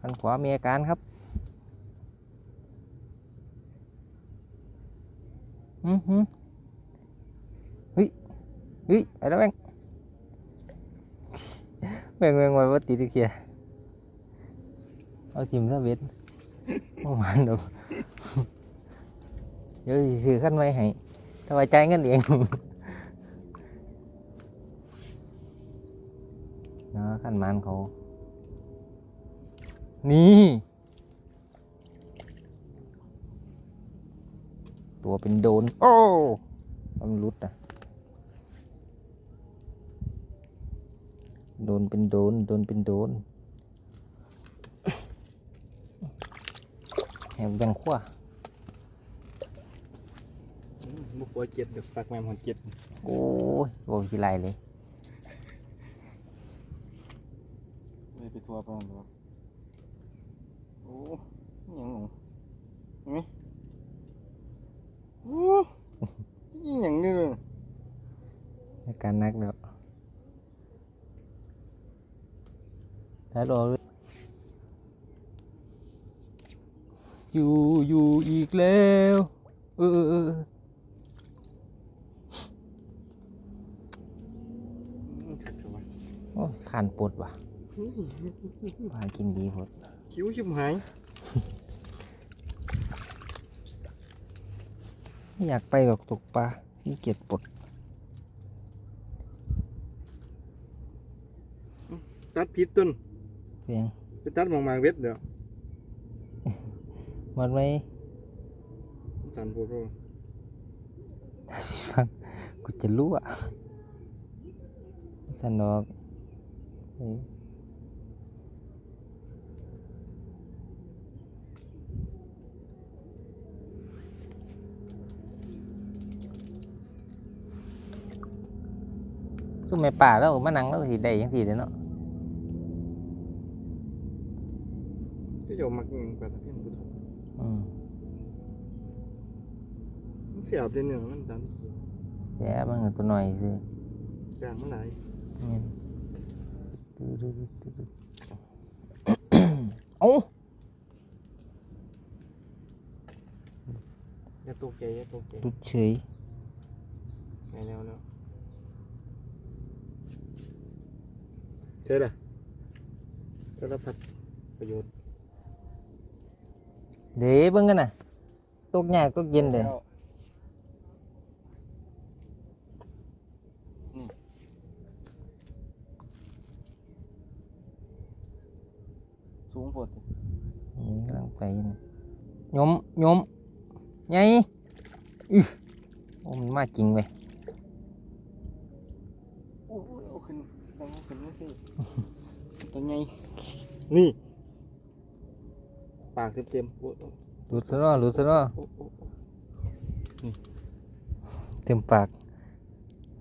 หันขวามีอาการครับอืมอืมเฮ้ยเฮ้ยไปแล้วแบงแบงแบงไว้ว่าติดอีกเคียเอาทีมซะเบ็ดประมาณดอกเดี๋ยวสิซื้อขั้นไว้ให้ถ้าไว้ใจายเงินเองเนาะขั้นมันเขา นี่ ตัวเป็นโดน โอ้มันรุดอะ โดนเป็นโดน โดนเป็นโดนแหมแบ่งขั้วบุกหัวเจ็ดเดี๋ยวฝากแม่มหัวเจ็ดโอ้ยบอกทีไรเลยเลยไปทัวร์ไปหมดแล้วโอ้ ยยังงงเห็นไหมโอ้ยยังนี่เลยในการนักเด้อถ้าโดนอยู่อยู่อีกแล้วเออเออเอออืมขัดเข้าไปโอ้ยขานปวดว่ะอุ้ยพากินดีพดคิ้วชิบหาย ไม่ อยากไปหรอกตกปลาขี้เกียจปลดตัดผิดต้นเพียงไปตัดหมองมางเวทเดี๋ยวมันไม่สันโพโรฟังกูจะรู้อะสนอก เฮ้ยซุ่มแม่ป่าแล้วมานั่งแล้วก็สิได้ยังสิเด้อเนาะที่โยมมักปลาตะเพียนบุตรอืมมันเสียบเลยเนื้อมันดันแย่มันก็ตัวหน่อยสิกลางมันไหลายเงี้ยตื้อตื้อตื้อตื้อตื้อเอ้าอย่าตกใจอย่าตกใจหลุดเฉย ไงแล้วแล้ว ใช่ละสารพัดประโยชน์ เดี๋ยวเบิ่งกันน่ะตกยากตกเย็นเด้อแล้วนี่สูงโพดนี่กำลังไปนี่ยมยมไงอื้อโอ้มันมาจริงเว้ย โอ้ยเอาขึ้นเอาขึ้นไม่ขึ้น ตัวไงนี่ ปากเต็มเต็มๆโอ้โอ้หลุดซะเนาะหลุดซะเนาะโอ้โอ้โอ้เต็มปาก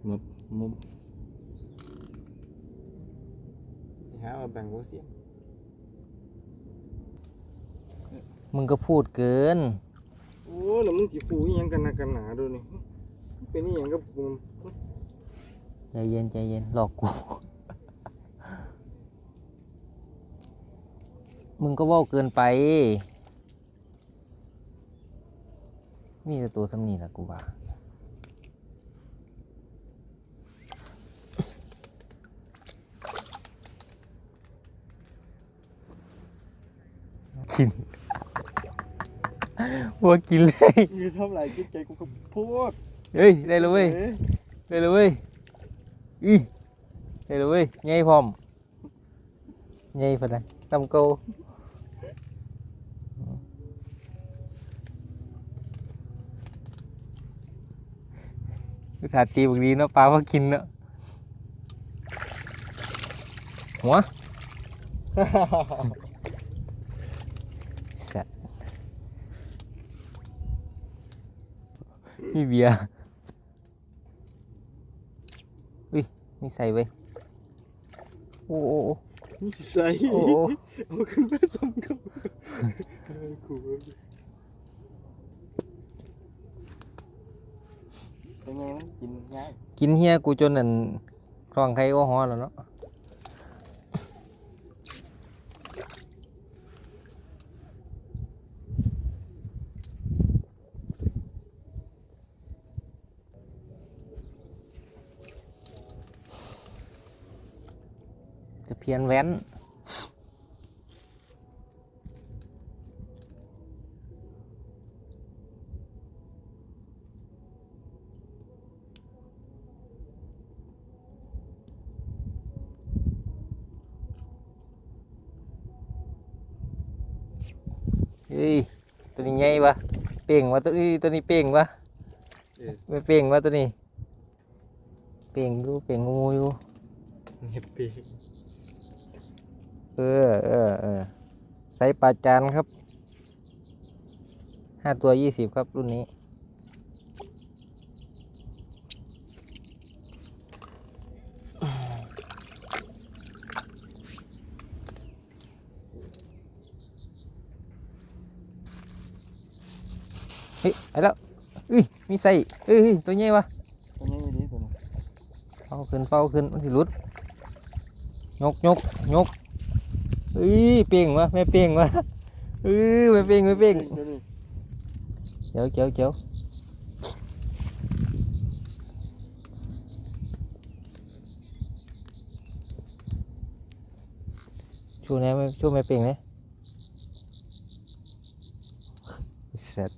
มุบมุบจะหาว่าแบ่งวัเสียงมึงก็พูดเกิน โอ้แล้วมึงสิฟูอีหยังกันหนักกันหนาดูนี่เป็นอีหยังกับกูใจเย็นใจเย็นหลอกกู มึงก็เว่าเกินไป มีแต่ตัวสำนีแหละกูว่ากินวัวกินเลยยืนเท่าไหร่คิดใจกูก็พูด เฮ้ย ได้แล้วเว้ยอ้ได้เลยเว้ยอือได้เลยเว้ยใหญ่พร้อมใหญ่ปานใดตำโก สาตีบักดีเนาะปลาว่ากินเนาะหัวสัตว์มีเบียร์อุ้ยมีใส่ไว้ยโอ้โอ้โอ้นี่ใส่โอ้โอ้ เอาขึ้นไปสมกับ ป็นไงกินง่ายกินเฮียกูจนนั่นคลองไข่โอฮอแล้วเนาะจะเพียนแว้น เป่งวะตัวนี้ตัวนี้เป่งวะเออ ไม่เป่งวะตัวนี้ เป่งอยู่เป่งงูอยู่เห็บปีเออเออเออใส่ปลาจานครับห้าตัวยี่สิบครับรุ่นนี้ เฮ้ยไปแล้วอุ้ยมีใส่เอ้ยตัวใหญ่วะตัวนี้ดีตัวนี้เฝ้าขึ้นเฝ้าขึ้นมันสิหลุดยกยกยกเอ้ยเป่งวะแม่เป่งวะเอ้ยแม่เป่งแม่เป่งตัวนี้เจียวเจียวเจียวช่วยแหน่ไม่ช่วยแม่เป่งเลยเสร็จ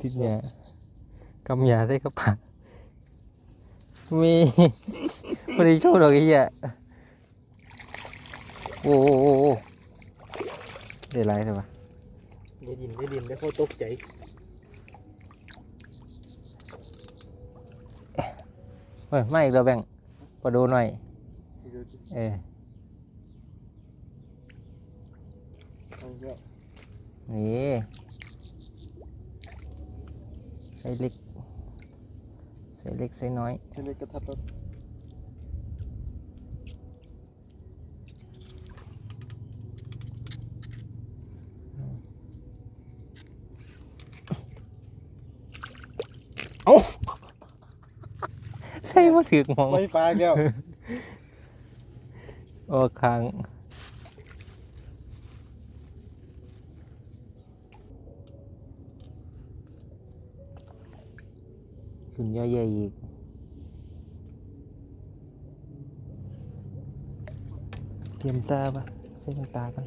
ติดเนี่ยกำยาใส่กระปากมีไม่ได้ช่วยหรอกไอ้เหี้ยโอ้โหโอ้โหโอ้โหได้ไรเลยวะได้ดินได้ดินได้โคตรตกใจเฮ้ยไม่อีกแล้วแบ่งพอดูหน่อยดูดิเออ เอาเยอะนี่ใส่เล็กใส่เล็กใส่น้อยเช่นเล็กกระทัดรัดใส่มาถือกหมองไม่ปลาแก้วโอ้ค้าง ขึ้นเยอะแยะอีกเตรียมตาปะใส่น้ตากัน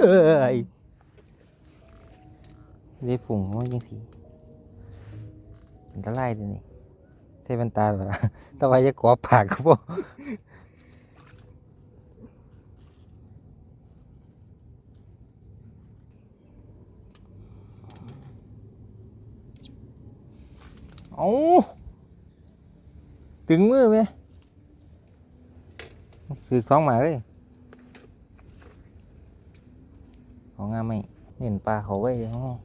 เอ้ยได้ จังสีเป็นตะไลเลยนี่ใช่เป็นตาหรอตะไวจะกอปากครับพ่เอาถึงมือไหมคือสองมาเลยของงามไหมเห็นปลาเขาไว้ห้อง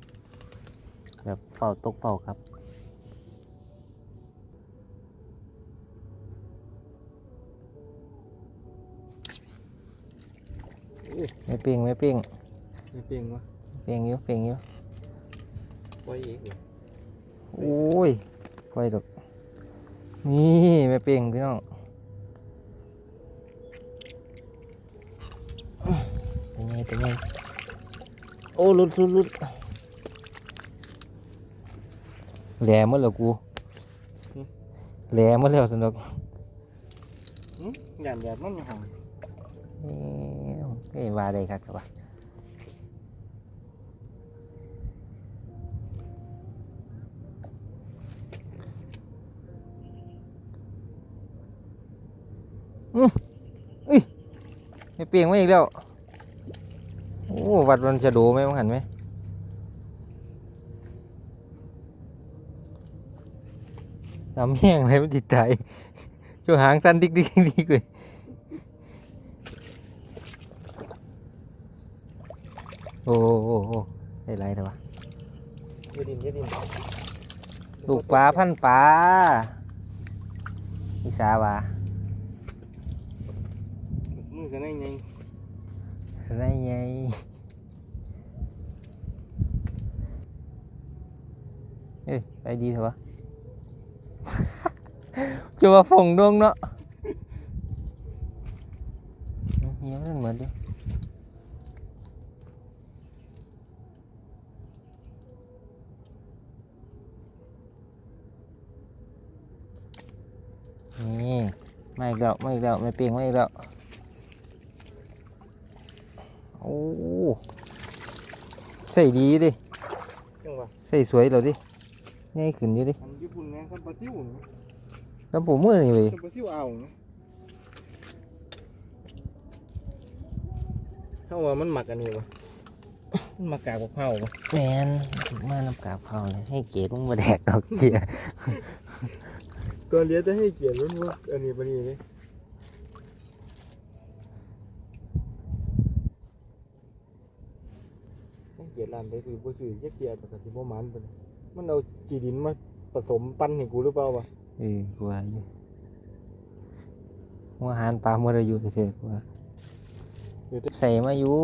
ฝ้าตกเฝ้าครับ ไม่เปียงไม่เปียงไม่เปลี่ยนวะเปียงอยู่เปียงอยู่ปล่อยอีกเหรอโอ้ยไปดอกนี่ไม่เปียงพี่น้องเป็นไงเป็นไงโอ้หลุดหลุดหลุด แหลมหมดแล้วกูแหลมหมดแล้วสนุกหึหยาดหยาดมันอยู่ห่างเอ้ยเอ้ยว่าได้ครับครับว่าอืมอุ้ยไม่เปลี่ยงไม่อีกแล้ว โอ้ วัดมันจะโดไหมมั้งหันไหม ทำเหี้ยงอะไรมันติดใจช่วหางตันดิกดิกดิกเลยโอ้โอ้โอ้ได้ไรแต่วะเยดินเยดินลูกปลาพันปลาอีสาวามือจะได้ไงสไนไงเอ้ยไปดีเถอะวะ จะว่าฝงดวงเนาะเฮียมันเหมือนดินี่ไม่อีกแล้วไม่อีกแล้วไม่เปลี่ยงไม่อีกแล้วโอ้ใส่ดีดิจังหวะใส่สวยเราดิง่ายขึ้นอยู่ดิอันญี่ปุ่นไงซัมปาซิว แล้วผมมือนี่เว้ยซัมปาซิวเอาเข้าว่ามันหมักอันนี้วะมันหมักกากมะพร้าววะแมนมาน้ำกาบเขาเลยให้เกดมึงมาแดกดอกเกียตัวเลี้ยจะให้เกียรติมันว่าอันนี้ปะนี่เลยให้เกียรติร้านไปคือบ่ซื้อเยกเกียรติแต่ก็สิบ่มันปะนี่มันเอาจีดินมาผสมปั้นให้กูหรือเปล่าวะ เออกูว่าอยู่หัวอาหารปลาเมื่อไรอยู่เถอะกูว่าหรือแต่ใส่มาอยู่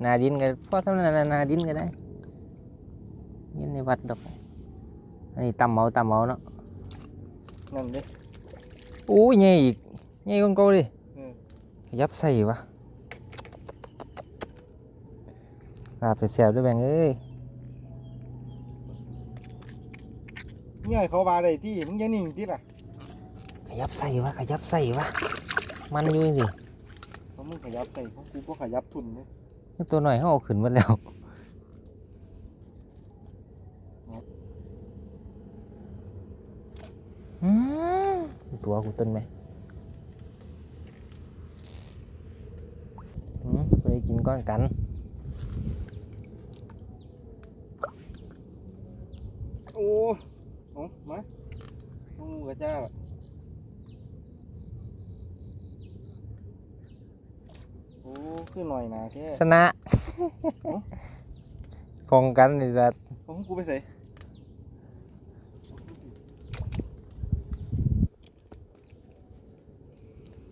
หนาดินกัน เพราะทำนั้นนาดินก็ได้เย็นในวัดดอกอันนี้ตำเมาตำเมาเนาะนั่นเด้โอ้ยใหญ่อีกใหญ่กว่าเก่าดิเออขยับใส่วะลาบแสบๆด้วยแบงเอ้ยเนี่ยเขาว่าได้ที่มึงอยังนิ่งที่ล่ะขยับใส่วะขยับใส่วะมันอยู่สิเพราะมึงขยับใส่ของกูก็ขยับทุนเลยนี่ตัวหน่อยเขาเอาขึ้นหมดแล้วอืมตัวกูต้นไหมอืมไปกินก้อนกันโอ้เอา มามึงกระจ้าล่ะโอ้คือหน่อยหนาแค่ชนะของกันนี่ละเอาของกูไปใส่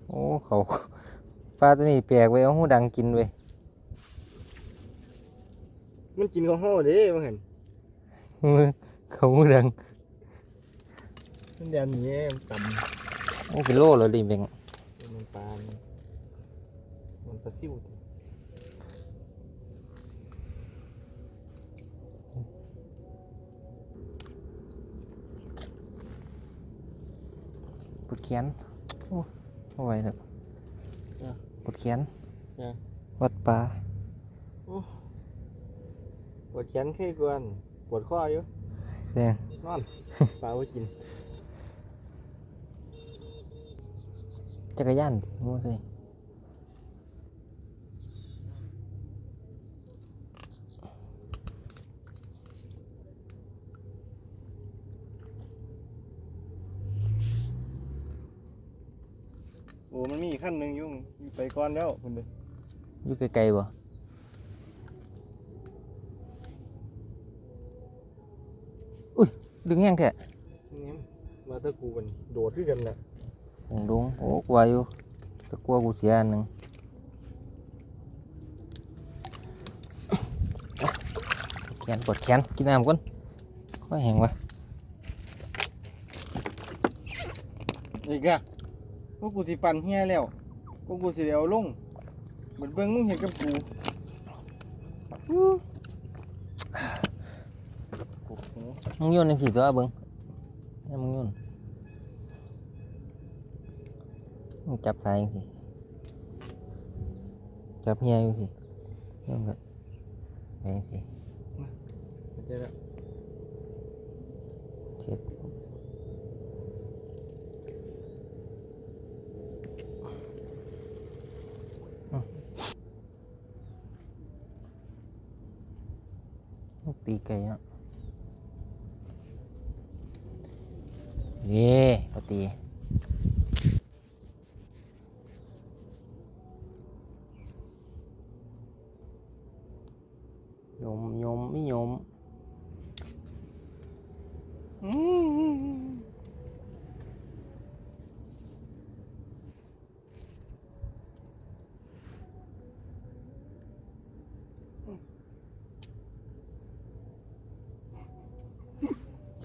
โอ้เขาปลาตัวนี้แปลกไว้ยเอาหูดังกินไว้ยมันกินของห่อเด้มึงเห็นมือเขาหูดัง มันแดนหนี้มันต่ำโอ้เป็นโลเลยดิเบงมันปลามันมันปลาซิวติปวดแขนโอ้เอาไว้เถอะปวดแขนวัดปลาปวดแขนแค่กวนปวดข้ออยู่แดงนอนปลาไว้กิน จักรยานมูสิโอ้มันมีอีกขั้นหนึ่งอยุ่งไปก่อนแล้วคุณเด้ออยู่ไกลๆบ่อุ้ยดึงแห้งแท้นี่มาตะกูมันโดดด้วยกันแหละ หงดุงโอ้กลัวอยู่แตะกลัวกูเสียอันหนึ่งแขนปวดแขนกินน้ำก่อนค่อยแห้งวะอีกอะพวกกูสิปั่นเฮียแล้วพวกกูสิเดียวลงเหมือนเบิ้งมึงเห็นกับกูอู้โอ้โหมึงโยนในขี่ตัวเบิ้งให้มึงโยน จับสายจังสิจับเฮียอยู่สิโยนแบบไปจังสิเข้าใจแล้วเท็ด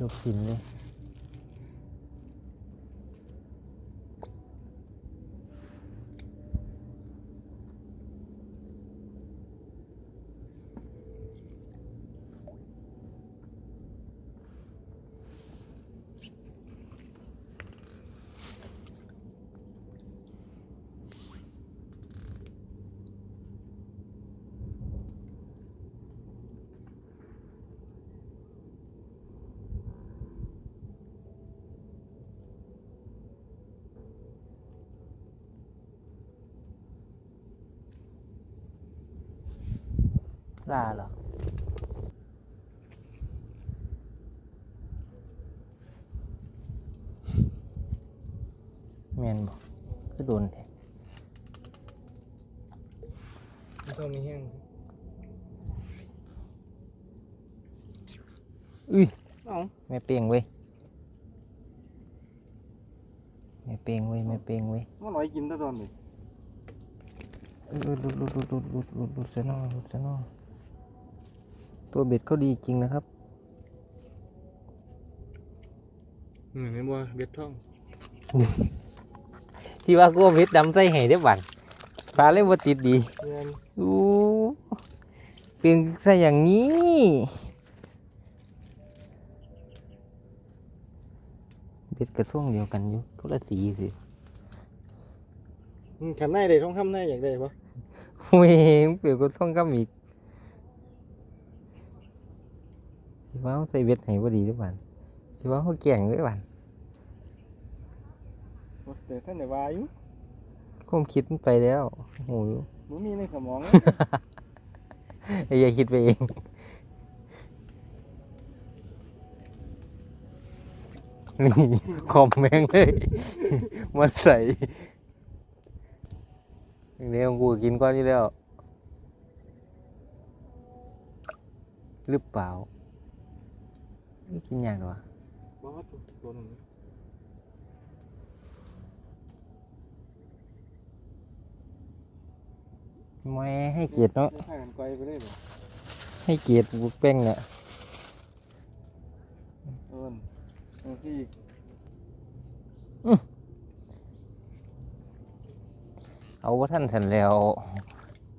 ลูกชิ้นเลย ลาเหรอแมนบอกคือโดนแทงมันต้องมีเห้งอุ้ยเอาไม่เปียงเว้ยแม่เปียงเว้ยแม่เปียงเว้ยมันลอยกินตะตอนนี้หลุดหลุดหลุดหลุดหลุดหลุดหลุดซะหน่อยหลุดซะหน่อย ตัวเบ็ดเขาดีจริงนะครับเหมือนบัวเบ็ดท่อง ที่ว่ากูเอาเบ็ดดำใส่ให้ได้อบันปลาเลยบ่ติดดีเงินอู้เป็นซะอย่างนี้เบ็ดกระส่งเดียวกันอยู่คนละสีสิอืมขันในได้ท่องคำในอยากได้ปะเวงเปลี่ยนก็ต้องกำอีก สิว่าเขาใส่เบ็ดให้บ่ดีหรือเปล่าสิว่าเขาแก่งหรือเปล่าบ่แต่ท่านได้ว่าอยู่ความคิดมันไปแล้วโอ้โหบ่มีในสมองไอ้ยาคิดไปเองนี่คอมแมงเลยมาใส่เดี๋ยวกูกินก้อนนี้แล้วหรือเปล่าไม่ กินอย่างหรอวะบ่ฮอดตัวนึงไม่ให้เกียรติเนาะได้พากันไกลไปเลยบ่ให้เกียรติบุกเป้งเนี่ยเอิ้นบางทีเอาว่าท่านสันแล้ว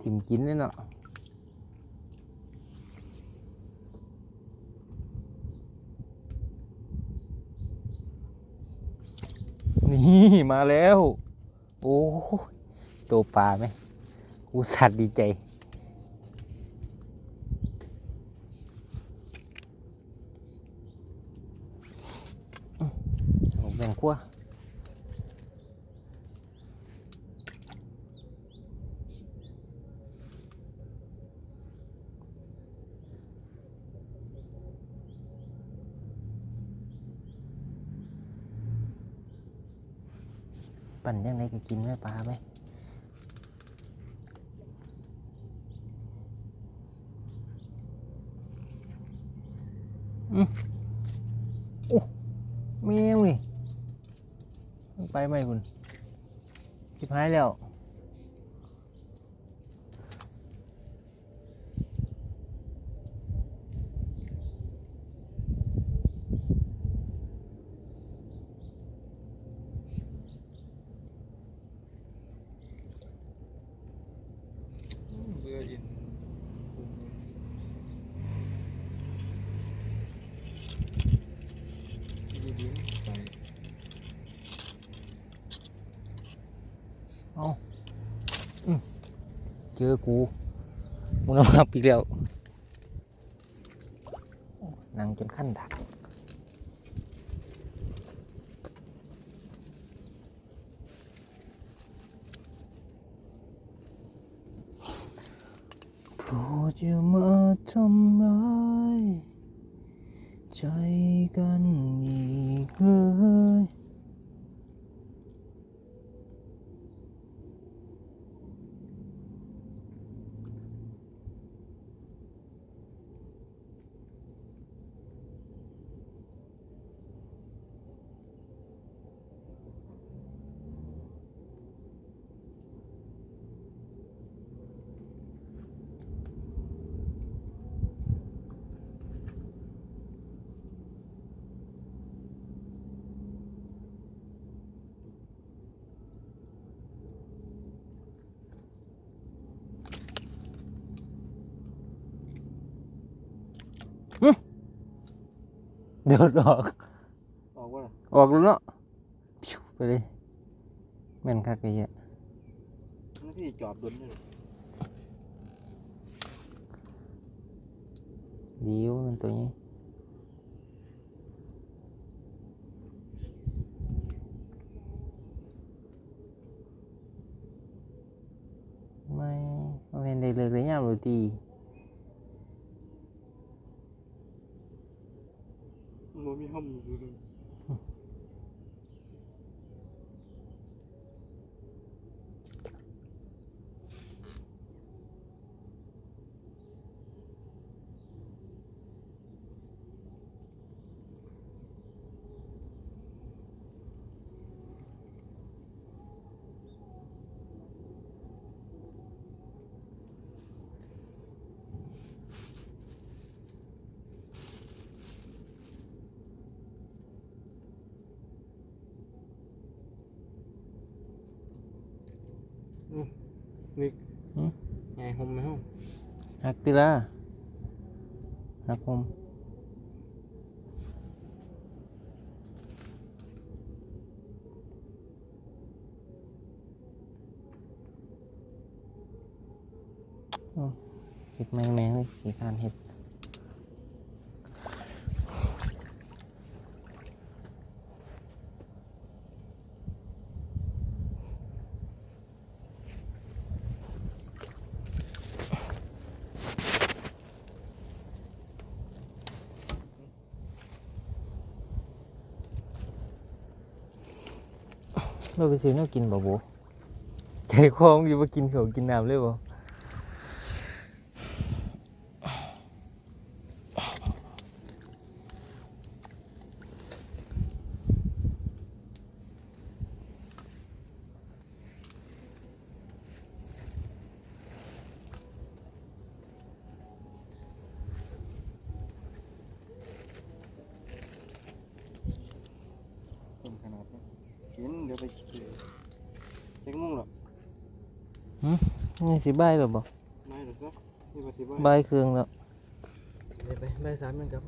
ทิมกินเลยเนาะ นี่มาแล้ว โอ้ตัวปลาไหมอุสัตว์ดีใจ เอาแบ่งขั้ว ปั่นยังไงก็กินไหมปลาไหมอืมโอ้แมวนี่มันไปไหมคุณคิดหายแล้ว เบื่ออินดีๆไป เจอกู มึงเอามาปีกแล้วนั่งจนขั้นดักโปรดอย่ามาทำร้าย ใจกันอีกเลย เดือดออกออกว่าล่ะออกแล้วเนาะพิวไปเลยแม่นคักไอ้เหี้ยมันที่จอบดุนนี่ดีวะมันตัวนี้ไม่ไม่เป็นได้เลยเลยยามโรตี มันมีห้อง ผมไหมห้องหักติละหักผมเห็ดแมงแมงเลยสีคานเห็ด เราไปซื้อแน้กินบ่โบใจคอมอยู่ว่ากินเขาวกินน้ำเลยบ่ ต้นขนาดนี้กินเดี๋ยวไปกินเล็กมุ่งหรอก นี่ สิบายหรอบ่ไม่หรอกครับนี่ภาษีบ้าบายเครื่องแล้ว ไปไปใบสามมันครับ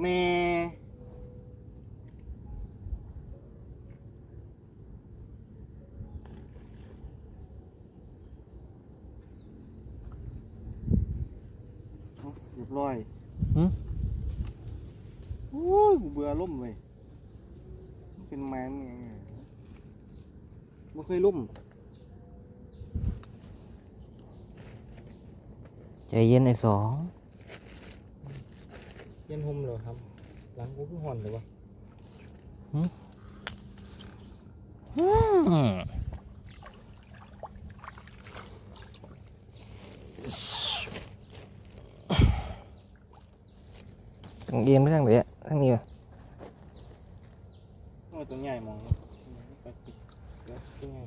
แม่เอาเรียบร้อยโอ้ยกูเบื่อล่มเลยมันเป็นแมนไงไม่เคยล่ม ใจเย็นไอ้สองเย็นห่มเหรอครับ หลังกูคือห่อนเลยวะต้องเอียงไปทางไหนอะทางนี้วะโอ้ยตัวใหญ่มองไปสิเดี๋ยวตัวใหญ่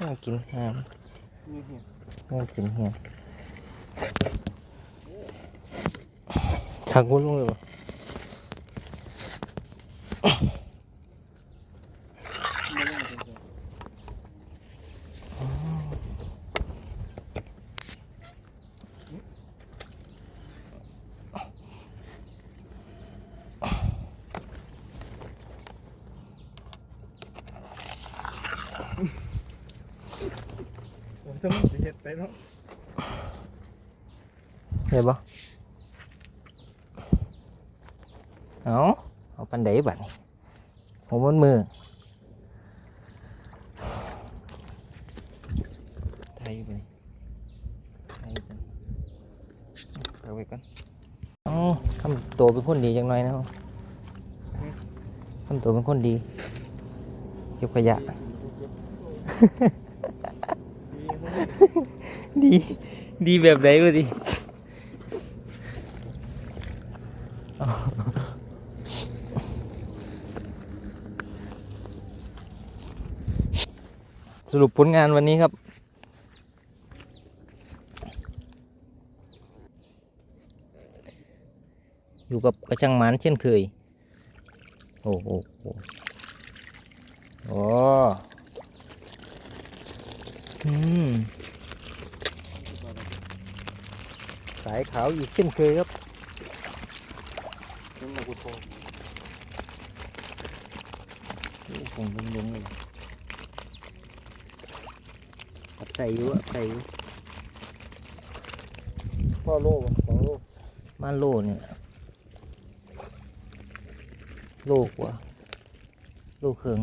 น่ากินห้ามนี่เหี้ยน่ากินเฮีย ชักวุ้นลงเลยบ่ไม่ได้มาเป็นตัวผมจะมันสิเฮ็ดไปเนาะเห็นบ่ เอาเอาปันไดบัดนี่ผมบนมือไทยไปนี่ไทยไปเอาไปก่อนเอาทำตัวเป็นคนดีจังหน่อยนะครับทำตัวเป็นคนดี เก็บขยะ ดี ดีแบบไหนวะดิอ้าว สรุปผลงานวันนี้ครับ อยู่กับกระชังหมานเช่นเคย โอ้โหโอ้หืมสายขาวอีกเช่นเคยครับนี่มากูโทโอ้คงลงลงเลย อัดใส่อยู่อัดใส่อยู่พ่อโลบ่สองโลม่านโลเนี่ยโลกว่าโลเครื่อง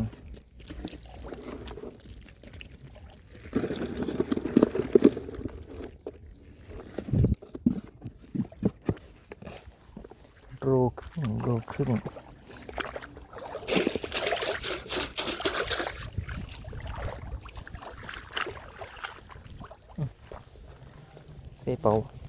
โลครึ่งโลครึ่ง เ